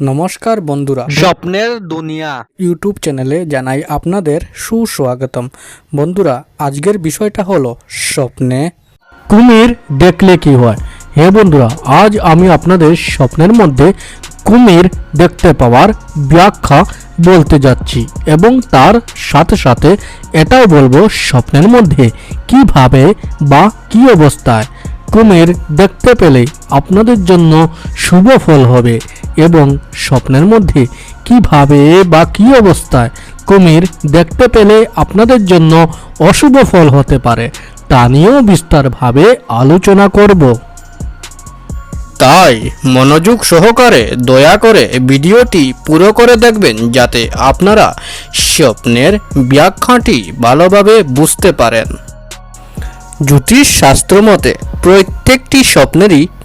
নমস্কার বন্ধুরা। স্বপ্নের দুনিয়া। ইউটিউব চ্যানেলে জানাই আপনাদের সুস্বাগতম। বন্ধুরা আজকের বিষয়টা হলো স্বপ্নে। কুমির দেখলে কি হয়? হে বন্ধুরা আজ আমি আপনাদের স্বপ্নের মধ্যে কুমির দেখতে পাওয়ার ব্যাখ্যা বলতে যাচ্ছি এবং তার সাথে সাথে এটাও বলব স্বপ্নের মধ্যে কীভাবে বা কি অবস্থায় কুমির দেখতে পেলে আপনাদের জন্য শুভ ফল হবে। এবং স্বপ্নের মধ্যে কীভাবে বা কি অবস্থায় কুমির দেখতে পেলে আপনাদের জন্য অশুভ ফল হতে পারে, তা নিয়েও বিস্তারভাবে আলোচনা করব। তাই মনোযোগ সহকারে দয়া করে ভিডিওটি পুরো করে দেখবেন যাতে আপনারা স্বপ্নের ব্যাখ্যাটি ভালোভাবে বুঝতে পারেন। জ্যোতিষ শাস্ত্র মতে প্রত্যেকটি স্বপ্নেরই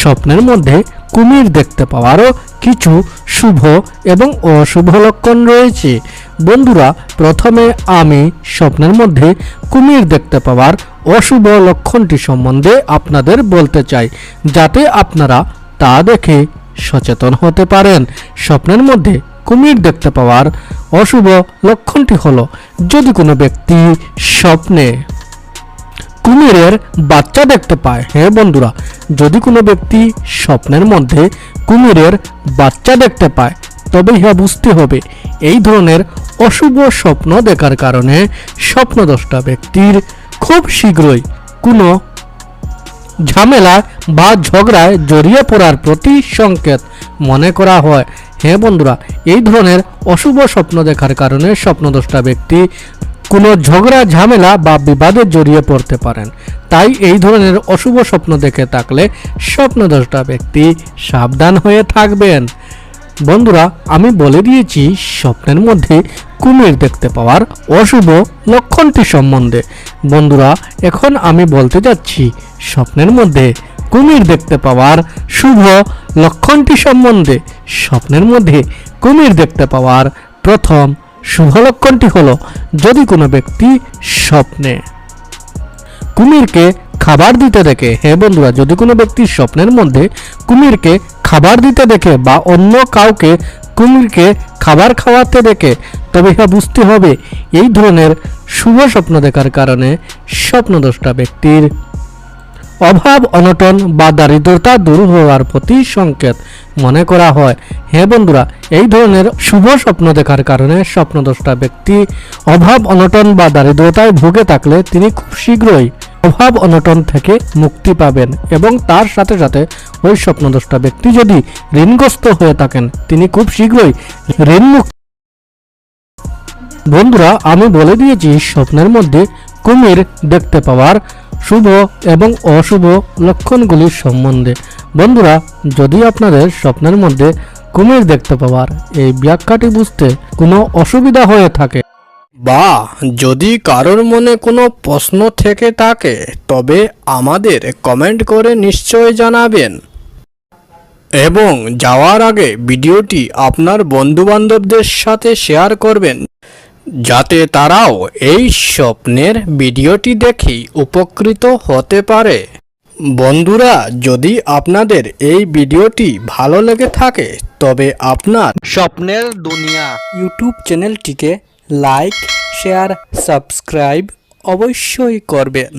স্বপ্নের মধ্যে কুমির দেখতে পাওয়ারও কিছু শুভ এবং অশুভ লক্ষণ রয়েছে। বন্ধুরা, প্রথমে আমি স্বপ্নের মধ্যে কুমির দেখতে পাওয়ার অশুভ লক্ষণটি সম্বন্ধে আপনাদের বলতে চাই, যাতে আপনারা তা দেখে সচেতন হতে পারেন। স্বপ্নের মধ্যে কুমির দেখতে পাওয়ার অশুভ লক্ষণটি হলো, যদি কোনো ব্যক্তি স্বপ্নে কুমিরের বাচ্চা দেখতে পায়। হ্যাঁ বন্ধুরা, যদি কোনো ব্যক্তি স্বপ্নের মধ্যে কুমিরের বাচ্চা দেখতে পায় তবে ইহা বুঝতে হবে, এই ধরনের অশুভ স্বপ্ন দেখার কারণে স্বপ্নদ্রষ্টা ব্যক্তির খুব শীঘ্রই কোনো ঝামেলা বা ঝগড়ায় জড়িয়ে পড়ার প্রতি সংকেত মনে করা হয়। হ্যাঁ বন্ধুরা, এই ধরনের অশুভ স্বপ্ন দেখার কারণে স্বপ্নদ্রষ্টা ব্যক্তি কোনো ঝগড়া, ঝামেলা বা বিবাদে জড়িয়ে পড়তে পারেন। তাই এই ধরনের অশুভ স্বপ্ন দেখে থাকলে স্বপ্নদ্রষ্টা ব্যক্তি সাবধান হয়ে থাকবেন। বন্ধুরা, আমি বলে দিয়েছি, স্বপ্নের মধ্যে কুমির দেখতে পাওয়ার অশুভ লক্ষণটি সম্বন্ধে। বন্ধুরা, এখন আমি বলতে যাচ্ছি, স্বপ্নের মধ্যে কুমির দেখতে পাওয়ার শুভ লক্ষণটি সম্বন্ধে। স্বপ্নের মধ্যে কুমির দেখতে পাওয়ার প্রথম শুভ লক্ষণটি হলো যদি কোনো ব্যক্তি স্বপ্নে। কুমিরকে খাবার দিতে দেখে, হে বন্ধুরা, যদি কোনো ব্যক্তি স্বপ্নের মধ্যে কুমিরকে খাবার দিতে দেখে বা অন্য কাউকে কুমিরকে খাবার খাওয়াতে দেখে, তবে ইহা বুঝতে হবে, এই ধরনের শুভ স্বপ্ন দেখার কারণে স্বপ্নদ্রষ্টা ব্যক্তির অভাব, অনটন বা দারিদ্রতা দূর হওয়ার প্রতি সংকেত মনে করা হয়। হ্যাঁ বন্ধুরা, এই ধরনের শুভ স্বপ্ন দেখার কারণে স্বপ্নদ্রষ্টা ব্যক্তি অভাব, অনটন বা দারিদ্রতায় ভুগে থাকলে তিনি খুব শীঘ্রই অভাব, অনটন থেকে মুক্তি পাবেন এবং তার সাথে সাথে ওই স্বপ্নদ্রষ্টা ব্যক্তি যদি ঋণগ্রস্ত হয়ে থাকেন, তিনি খুব শীঘ্রই ঋণ মুক্ত বন্ধুরা, আমি বলে দিয়েছি, স্বপ্নের মধ্যে কুমির দেখতে পাওয়ার শুভ এবং অশুভ লক্ষণগুলির সম্বন্ধে। বন্ধুরা, যদি আপনাদের স্বপ্নের মধ্যে কুমির দেখতে পাওয়ার এই ব্যাখ্যাটি বুঝতে কোনো অসুবিধা হয়ে থাকে, বা যদি কারোর মনে কোনো প্রশ্ন থেকে থাকে, তবে আমাদের কমেন্ট করে নিশ্চয় জানাবেন। এবং যাওয়ার আগে ভিডিওটি আপনার বন্ধুবান্ধবদের সাথে শেয়ার করবেন। যাতে তারাও এই স্বপ্নের ভিডিওটি দেখে উপকৃত হতে পারে। বন্ধুরা, যদি আপনাদের এই ভিডিওটি ভালো লেগে থাকে, তবে আপনার স্বপ্নের দুনিয়া ইউটিউব চ্যানেলটিকে লাইক, শেয়ার, সাবস্ক্রাইব অবশ্যই করবেন।